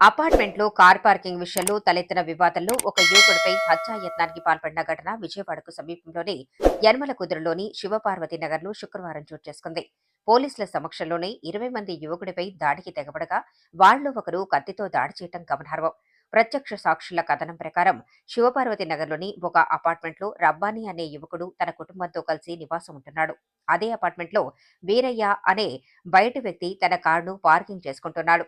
అపార్ట్మెంట్లో car parking విషయంలో తలెత్తిన వివాదంలో ఒక యువకుడిపై హత్యాయత్నానికి పాల్పడిన ఘటన విజయవాడకు సమీపంలోని యనమల కుదురులోని శివపార్వతి నగర్లో శుక్రవారం చోటు చేసుకుంది. పోలీసుల సమక్షంలోనే ఇరవై మంది యువకుడిపై దాడికి తెగబడగా వాళ్ళో ఒకరు కత్తితో దాడి చేయటం గమనార్హం. ప్రత్యక్ష సాక్షుల కథనం ప్రకారం శివపార్వతి నగర్లోని ఒక అపార్ట్మెంట్లో రబ్బానీ అనే యువకుడు తన కుటుంబంతో కలిసి నివాసం ఉంటున్నాడు. అదే అపార్ట్మెంట్లో వీరయ్య అనే బయటి వ్యక్తి తన కారును పార్కింగ్ చేసుకుంటున్నాడు.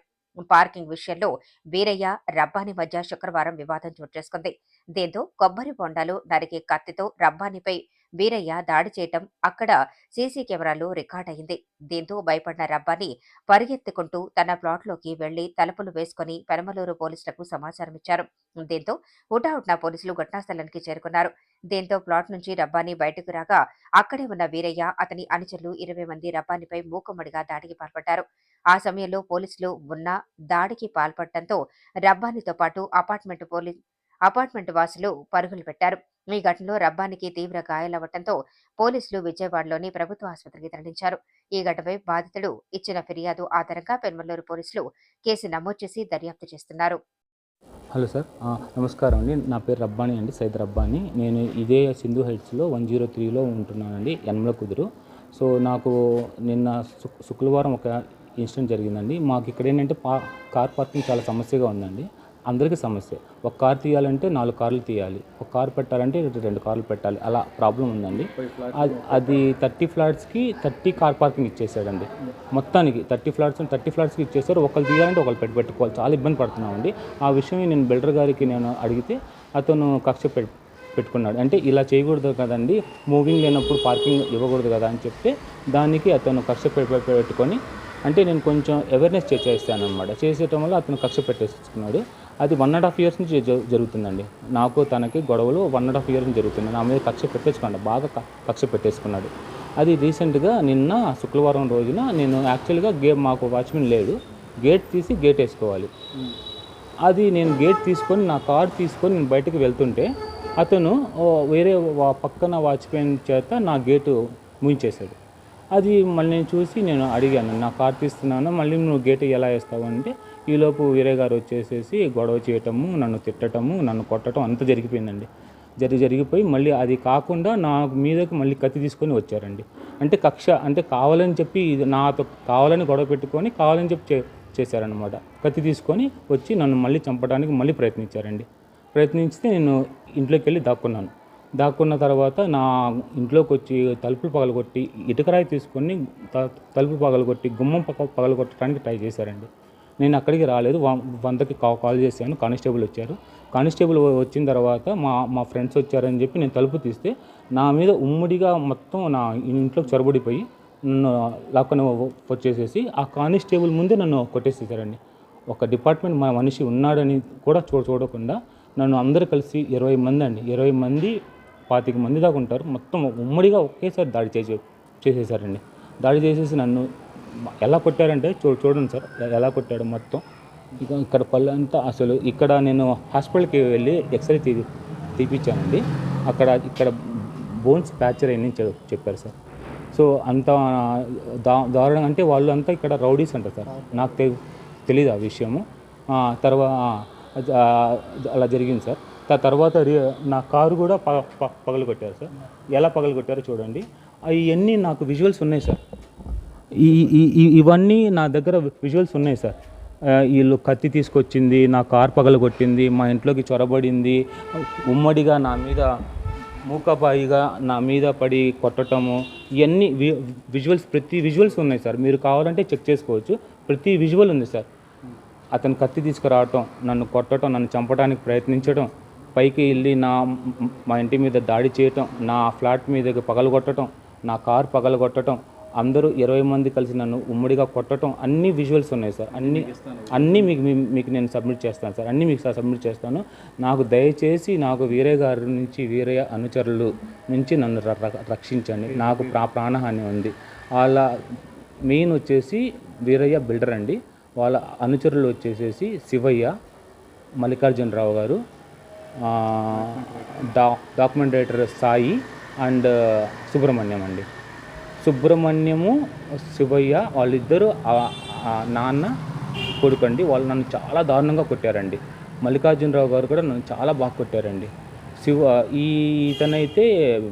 పార్కింగ్ విషయంలో వీరయ్య రబ్బాని మధ్య శుక్రవారం వివాదం చోటు చేసుకుంది. దీంతో కొబ్బరి బొండాలు నరికే కత్తితో రబ్బానిపై వీరయ్య దాడి చేయటం అక్కడ సీసీ కెమెరాలో రికార్డ్ అయింది దీంతో భయపడిన రబ్బాని పరిగెత్తుకుంటూ తన ప్లాట్లోకి వెళ్ళి తలుపులు వేసుకుని పెనమలూరు పోలీసులకు సమాచారం ఇచ్చారు. దీంతో హుటాహుట్న పోలీసులు ఘటనాస్థలానికి చేరుకున్నారు. దీంతో ప్లాట్ నుంచి రబ్బాని బయటకు రాగా అక్కడే ఉన్న వీరయ్య అతని అనుచరులు ఇరవై మంది రబ్బానిపై మూకుమ్మడిగా దాడికి పాల్పడ్డారు. ఆ సమయంలో పోలీసులు ఉన్న దాడికి పాల్పడటంతో రబ్బానితో పాటు అపార్ట్మెంట్ పోలీ అపార్ట్మెంట్ వాసులు పరుగులు పెట్టారు. ఈ ఘటనలో రబ్బానికి తీవ్ర గాయాలవ్వడంతో పోలీసులు విజయవాడలోని ప్రభుత్వ ఆసుపత్రికి తరలించారు. ఈ ఘటనపై బాధితుడు ఇచ్చిన ఫిర్యాదు ఆధారంగా పెన్మల్లూరు పోలీసులు కేసు నమోదు చేసి దర్యాప్తు చేస్తున్నారు. Hello sir. నమస్కారం అండి. నా పేరు రబ్బాని అండి. సైద్ రబ్బాని. నేను ఇదే సింధు హైట్స్లో వన్ జీరో త్రీలో ఉంటున్నానండి. యనమల కుదురు. సో నాకు నిన్న శుక్రవారం ఒక ఇన్సిడెంట్ జరిగిందండి. మాకు ఇక్కడ ఏంటంటే పా కార్ పార్కింగ్ చాలా సమస్యగా ఉందండి. అందరికీ సమస్య. ఒక కార్ తీయాలంటే నాలుగు కార్లు తీయాలి. ఒక కార్ పెట్టాలంటే రెండు కార్లు పెట్టాలి. అలా ప్రాబ్లం ఉందండి. అది అది థర్టీ ఫ్లాట్స్కి థర్టీ కార్ పార్కింగ్ ఇచ్చేసాడండి. మొత్తానికి థర్టీ ఫ్లాట్స్ థర్టీ ఫ్లాట్స్కి ఇచ్చేసారు. ఒకళ్ళు తీయాలంటే ఒకళ్ళు పెట్టి పెట్టుకోవాలి. చాలా ఇబ్బంది పడుతున్నామండి. ఆ విషయం నేను బిల్డర్ గారికి నేను అడిగితే అతను కక్ష పెట్ పెట్టుకున్నాడు. అంటే ఇలా చేయకూడదు కదండి. మూవింగ్ లేనప్పుడు పార్కింగ్ ఇవ్వకూడదు కదా అని చెప్తే దానికి అతను కక్ష పెట్టుకొని అంటే నేను కొంచెం అవేర్నెస్ చేసేస్తాను అనమాట చేసేయటం వల్ల అతను కక్ష పెట్టేసుకున్నాడు. అది వన్ అండ్ హాఫ్ ఇయర్స్ నుంచి జరుగుతుందండి. నాకు తనకి గొడవలు వన్ అండ్ హాఫ్ ఇయర్ నుంచి జరుగుతుంది నా మీద కక్ష పెట్టేసుకున్నాడు. బాగా కక్ష పెట్టేసుకున్నాడు. అది రీసెంట్గా నిన్న శుక్రవారం రోజున నేను యాక్చువల్గా గేమ్ మాకు వాచ్మెన్ లేడు. గేట్ తీసి గేట్ వేసుకోవాలి. అది నేను గేట్ తీసుకొని నా కార్ తీసుకొని నేను బయటకు వెళ్తుంటే అతను వేరే వా- పక్కన వాచ్మెన్ చేత నా గేటు ముయించేశాడు. అది మళ్ళీ నేను చూసి నేను అడిగాను నా కార్ తీస్తున్నాను? మళ్ళీ నువ్వు గేట్ ఎలా వేస్తావు? అంటే ఈలోపు వీరే గారు వచ్చేసేసి గొడవ చేయటము నన్ను తిట్టటము నన్ను కొట్టడం అంత జరిగిపోయిందండి. జరి జరిగిపోయి మళ్ళీ అది కాకుండా నా మీదకి మళ్ళీ కత్తి తీసుకొని వచ్చారండి. అంటే కక్ష అంటే కావాలని చెప్పి ఇది నాతో కావాలని గొడవ పెట్టుకొని కావాలని చెప్పి చే చేశారనమాట కత్తి తీసుకొని వచ్చి నన్ను మళ్ళీ చంపడానికి మళ్ళీ ప్రయత్నించారండి. ప్రయత్నించితే నేను ఇంట్లోకి వెళ్ళి దాక్కున్నాను. దాక్కున్న తర్వాత నా ఇంట్లోకి వచ్చి తలుపులు పగలగొట్టి ఇటుకరాయి తీసుకొని త- తలుపు పగలగొట్టి గుమ్మం పక్క పగలగొట్టడానికి ట్రై చేశారండి. నేను అక్కడికి రాలేదు. వందకి కాల్ చేశాను. కానిస్టేబుల్ వచ్చారు. కానిస్టేబుల్ వచ్చిన తర్వాత మా మా ఫ్రెండ్స్ వచ్చారని చెప్పి నేను తలుపు తీస్తే నా మీద ఉమ్మడిగా మొత్తం నా ఇంట్లోకి చొరబడిపోయి నన్ను లాక్కొని వచ్చేసేసి ఆ కానిస్టేబుల్ ముందే నన్ను కొట్టేసేసారండి. ఒక డిపార్ట్మెంట్ మా మనిషి ఉన్నాడని కూడా చూడ చూడకుండా నన్ను అందరు కలిసి ఇరవై మంది అండి. ఇరవై మంది పాతిక మంది దాకా ఉంటారు. మొత్తం ఉమ్మడిగా ఒకేసారి దాడి చేసే చేసేసారండి. దాడి చేసేసి నన్ను ఎలా కొట్టారంటే చూ చూడండి సార్ ఎలా కొట్టాడు మొత్తం. ఇక ఇక్కడ పళ్ళు అంతా అసలు ఇక్కడ నేను హాస్పిటల్కి వెళ్ళి ఎక్స్రే తీ తీపిచ్చానండి. అక్కడ ఇక్కడ బోన్స్ ఫ్రాక్చర్ అయ్యిందని చెప్పారు సార్. సో అంత దా దారుణంగా అంటే వాళ్ళు అంతా ఇక్కడ రౌడీస్ అంటారు సార్. నాకు తె తెలియదు ఆ విషయము. తర్వాత అలా జరిగింది సార్. దాని తర్వాత నా కారు కూడా ప ప- పగలగొట్టారు సార్. ఎలా పగలగొట్టారో చూడండి. అవన్నీ నాకు విజువల్స్ ఉన్నాయి సార్. ఈ ఇవన్నీ నా దగ్గర విజువల్స్ ఉన్నాయి సార్. వీళ్ళు కత్తి తీసుకొచ్చింది నా కార్ పగలగొట్టింది మా ఇంట్లోకి చొరబడింది. ఉమ్మడిగా నా మీద మూకపాయిగా నా మీద పడి కొట్టటము ఇవన్నీ విజువల్స్ ప్రతి విజువల్స్ ఉన్నాయి సార్. మీరు కావాలంటే చెక్ చేసుకోవచ్చు. ప్రతి విజువల్ ఉంది సార్. అతను కత్తి తీసుకురావటం నన్ను కొట్టడం నన్ను చంపడానికి ప్రయత్నించడం పైకి వెళ్ళి నా మా ఇంటి మీద దాడి చేయటం నా ఫ్లాట్ మీద పగలగొట్టడం నా కార్ పగలగొట్టడం అందరూ ఇరవై మంది కలిసి నన్ను ఉమ్మడిగా కొట్టడం అన్ని విజువల్స్ ఉన్నాయి సార్. అన్ని అన్నీ మీకు మీకు నేను సబ్మిట్ చేస్తాను సార్. అన్నీ మీకు సబ్మిట్ చేస్తాను. నాకు దయచేసి నాకు వీరే గారి నుంచి వీరయ్య అనుచరులు నుంచి నన్ను రక్షించండి. నాకు ప్రా ప్రాణహాని ఉంది. వాళ్ళ మెయిన్ వచ్చేసి వీరయ్య బిల్డర్ అండి. వాళ్ళ అనుచరులు వచ్చేసేసి శివయ్య మల్లికార్జునరావు గారు. డా డాక్యుమెంటేటర్ సాయి అండ్ సుబ్రహ్మణ్యం అండి. సుబ్రహ్మణ్యము శివయ్య వాళ్ళిద్దరూ నాన్న కొడుకండి వాళ్ళు నన్ను చాలా దారుణంగా కొట్టారండి. మల్లికార్జునరావు గారు కూడా నన్ను చాలా బాగా కొట్టారండి. శివ ఈ ఇతనైతే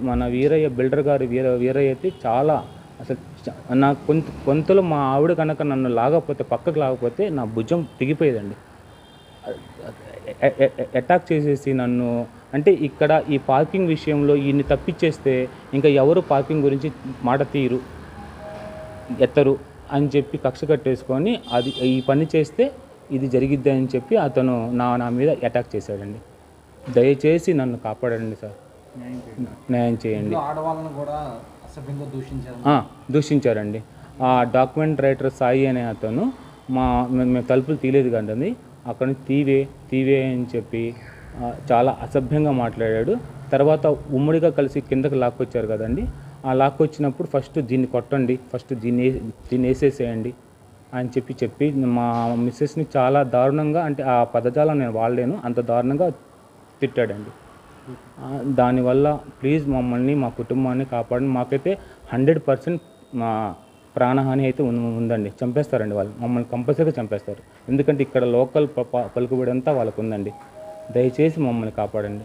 మన వీరయ్య బిల్డర్ గారు వీర వీరయ్య అయితే చాలా అసలు నా కొంత కొంతలో మా ఆవిడ కనుక నన్ను లాగకపోతే పక్కకు లాగకపోతే నా భుజం తెగిపోయేదండి. అటాక్ చేసేసి నన్ను అంటే ఇక్కడ ఈ పార్కింగ్ విషయంలో ఈయన్ని తప్పించేస్తే ఇంకా ఎవరు పార్కింగ్ గురించి మాట తీరు ఎత్తరు అని చెప్పి కక్ష కట్టేసుకొని అది ఈ పని చేస్తే ఇది జరిగిద్ది అని చెప్పి అతను నా నా మీద అటాక్ చేశాడండి. దయచేసి నన్ను కాపాడండి సార్. న్యాయం చేయండి. ఇంట్లో ఆడవాళ్ళను కూడా అసభ్యంగా దూషించారు. ఆ, దూషించారండి. ఆ డాక్యుమెంట్ రైటర్ సాయి అనే అతను మా మేము తలుపులు తీయలేదు కండి అక్కడ నుంచి తీవే తీవే అని చెప్పి చాలా అసభ్యంగా మాట్లాడాడు. తర్వాత ఉమ్మడిగా కలిసి కిందకి లాక్కొచ్చారు కదండి. ఆ లాక్కొచ్చినప్పుడు ఫస్ట్ దీన్ని కొట్టండి ఫస్ట్ దీన్ని దీన్ని వేసేసేయండి అని చెప్పి చెప్పి మా మిస్సెస్ని చాలా దారుణంగా అంటే ఆ పదజాలం నేను వాడలేను అంత దారుణంగా తిట్టాడండి. దానివల్ల ప్లీజ్ మమ్మల్ని మా కుటుంబాన్ని కాపాడండి. మాకైతే హండ్రెడ్ పర్సెంట్ మా ప్రాణహాని అయితే ఉందండి. చంపేస్తారండి వాళ్ళు. మమ్మల్ని కంపల్సరీగా చంపేస్తారు. ఎందుకంటే ఇక్కడ లోకల్ ప- పలుకుబడి అంతా వాళ్ళకు ఉందండి దయచేసి మమ్మల్ని కాపాడండి.